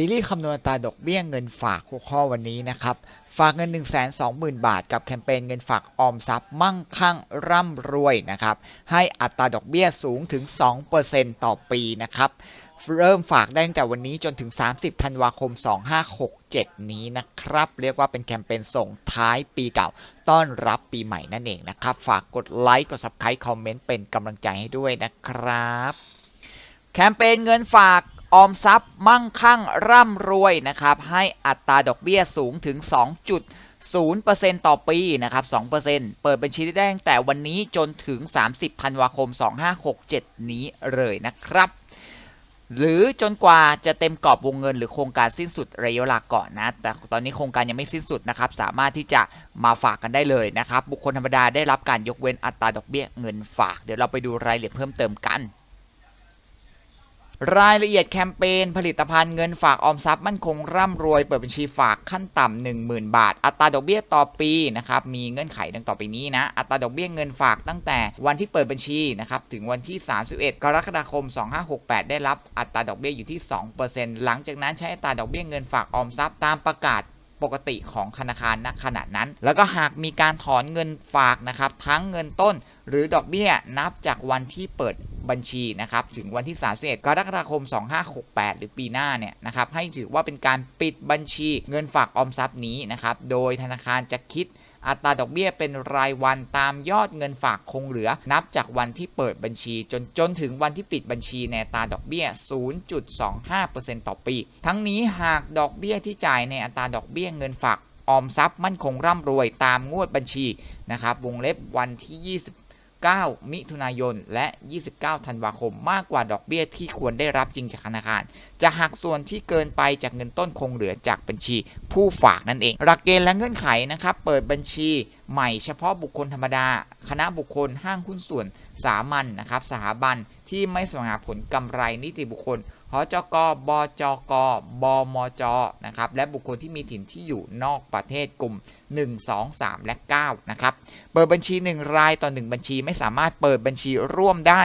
ซีรีส์คำนวณอัตราดอกเบี้ยเงินฝากหัวข้อวันนี้นะครับ ฝากเงิน 1 2 0 0 0 0 บาท กับแคมเปญเงินฝากออมทรัพย์มั่งคั่งร่ำรวยนะครับ ให้อัตราดอกเบี้ยสูงถึง 2%ต่อปีนะครับ เริ่มฝากได้ตั้งแต่วันนี้จนถึง 30 ธันวาคม 2567 นี้นะครับ เรียกว่าเป็นแคมเปญส่งท้ายปีเก่า ต้อนรับปีใหม่นั่นเองนะครับ ฝากกดไลค์ กด subscribe คอมเมนต์เป็นกำลังใจให้ด้วยนะครับ แคมเปญเงินฝาก ออมทรัพย์มั่งคั่งร่ำรวยนะครับ ให้อัตราดอกเบี้ยสูงถึง 2.0%ต่อปีนะครับ 2%เปิดบัญชีได้ตั้งแต่วันนี้จนถึง 30ธันวาคม 2567 นี้เลยนะครับ หรือจนกว่าจะเต็มกรอบวงเงินหรือโครงการสิ้นสุดระยะเวลาก่อนนะ แต่ตอนนี้โครงการยังไม่สิ้นสุดนะครับ สามารถที่จะมาฝากกันได้เลยนะครับ บุคคลธรรมดาได้รับการยกเว้นอัตราดอกเบี้ยเงินฝาก เดี๋ยวเราไปดูรายละเอียดเพิ่มเติมกัน รายละเอียดแคมเปญผลิตภัณฑ์เงินฝากออมทรัพย์มั่นคงร่ำรวยเปิดบัญชีฝากขั้นต่ำ10,000 บาท อัตราดอกเบี้ยต่อปีนะครับมีเงื่อนไขดังต่อไปนี้นะ อัตราดอกเบี้ยเงินฝากตั้งแต่วันที่เปิดบัญชีนะครับถึงวันที่ 31 กรกฎาคม 2568 ได้รับอัตราดอกเบี้ยอยู่ที่ 2%หลังจากนั้นใช้อัตราดอกเบี้ยเงินฝากออมทรัพย์ตามประกาศปกติของธนาคารณขณะนั้น แล้วก็หากมีการถอนเงินฝากนะครับทั้งเงินต้น หรือดอกเบี้ยนับจากวันที่เปิดบัญชีนะครับถึงวันที่31กรกฎาคม 2568 หรือปีหน้าเนี่ยนะครับให้ถือว่าเป็นการปิดบัญชีเงินฝากออมทรัพย์นี้นะครับโดยธนาคารจะคิดอัตราดอกเบี้ยเป็นรายวันตามยอดเงินฝากคงเหลือ นับจากวันที่เปิดบัญชี จนจนถึงวันที่ปิดบัญชีในอัตราดอกเบี้ย 0.25%ต่อปี ทั้งนี้หากดอกเบี้ยที่จ่ายในอัตราดอกเบี้ยเงินฝากออมทรัพย์มั่นคงร่ำรวยตามงวดบัญชีนะครับวงเล็บวันที่ 20 29มิถุนายน และ 29 ธันวาคม มากกว่าดอกเบี้ยที่ควรได้รับจริงจากธนาคาร จะหักส่วนที่เกินไปจากเงินต้นคงเหลือจากบัญชีผู้ฝากนั่นเอง หลักเกณฑ์และเงื่อนไขนะครับ เปิดบัญชีใหม่เฉพาะบุคคลธรรมดา คณะบุคคลห้างหุ้นส่วนสามัญนนะครับ สถาบัน ที่ไม่สงหาผลกำไรนิติบุคคลหจก บจก บมจ นะครับ และบุคคลที่มีถิ่นที่อยู่นอกประเทศกลุ่ม 1 2 3 และ 9 นะครับ เปิดบัญชี 1 รายต่อ 1 บัญชีไม่สามารถเปิดบัญชีร่วมได้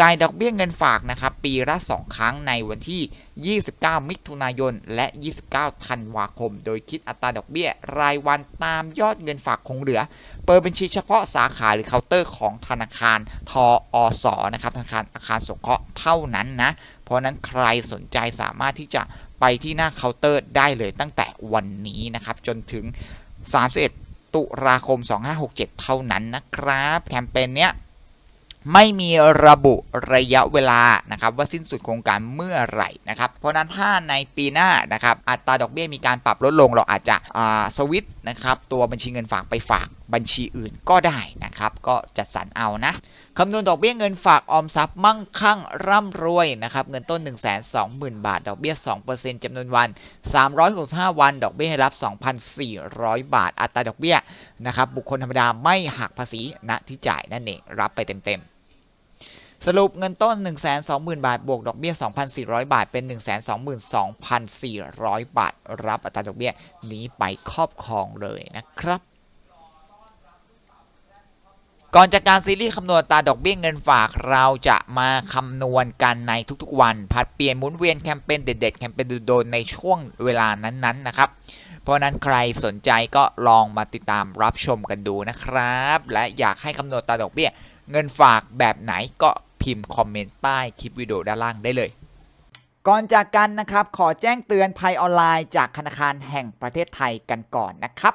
จ่ายดอกเบี้ยเงินฝากนะครับ ปีละ 2 ครั้งในวันที่ 29 มิถุนายน และ 29 ธันวาคม โดยคิดอัตราดอกเบี้ยรายวันตามยอดเงินฝากคงเหลือ ปิดบัญชีเฉพาะสาขาหรือเคาน์เตอร์ของธนาคารทออสนะครับธนาคารอาคารสงเคราะห์เท่านั้นนะ เพราะนั้นใครสนใจสามารถที่จะไปที่หน้าเคาน์เตอร์ได้เลยตั้งแต่วันนี้นะครับ จนถึง 31 ตุลาคม 2567 เท่านั้นนะครับ แคมเปญเนี้ย ไม่มีระบุระยะเวลานะครับว่าสิ้นสุดโครงการเมื่อไหร่นะครับเพราะนั้นถ้าในปีหน้านะครับอัตราดอกเบี้ยมีการปรับลดลงเราอาจจะสวิตช์นะครับตัวบัญชีเงินฝากไปฝากบัญชีอื่นก็ได้นะครับก็จัดสรรเอานะ คำนวณดอกเบี้ยเงินฝากออมทรัพย์มั่งคั่งร่ำรวยนะครับเงินต้น 1 2 0 0 0 0 บาท ดอกเบี้ย 2%จำนวนวัน 365 วัน ดอกเบี้ยให้รับ 2,400 บาท อัตราดอกเบี้ยนะครับบุคคลธรรมดาไม่หักภาษีณที่จ่ายนั่นเองรับไปเต็มๆสรุปเงินต้น 120,000 บาท บวกดอกเบี้ย 2,400 บาท เป็น 122,400 บาท รับอัตราดอกเบี้ยนี้ไปครอบครองเลยนะครับ ก่อนจากการซีรีส์คำนวณตาดอกเบี้ยเงินฝากเราจะมาคำนวณกันในทุกๆวันผัดเปลี่ยนหมุนเวียนแคมเปญเด็ดๆแคมเปญโดนๆในช่วงเวลานั้นๆนะครับ เพราะนั้นใครสนใจก็ลองมาติดตามรับชมกันดูนะครับ และอยากให้คำนวณตาดอกเบี้ยเงินฝากแบบไหนก็พิมพ์คอมเมนต์ใต้คลิปวิดีโอด้านล่างได้เลย ก่อนจากกันนะครับขอแจ้งเตือนภัยออนไลน์จากธนาคารแห่งประเทศไทยกันก่อนนะครับ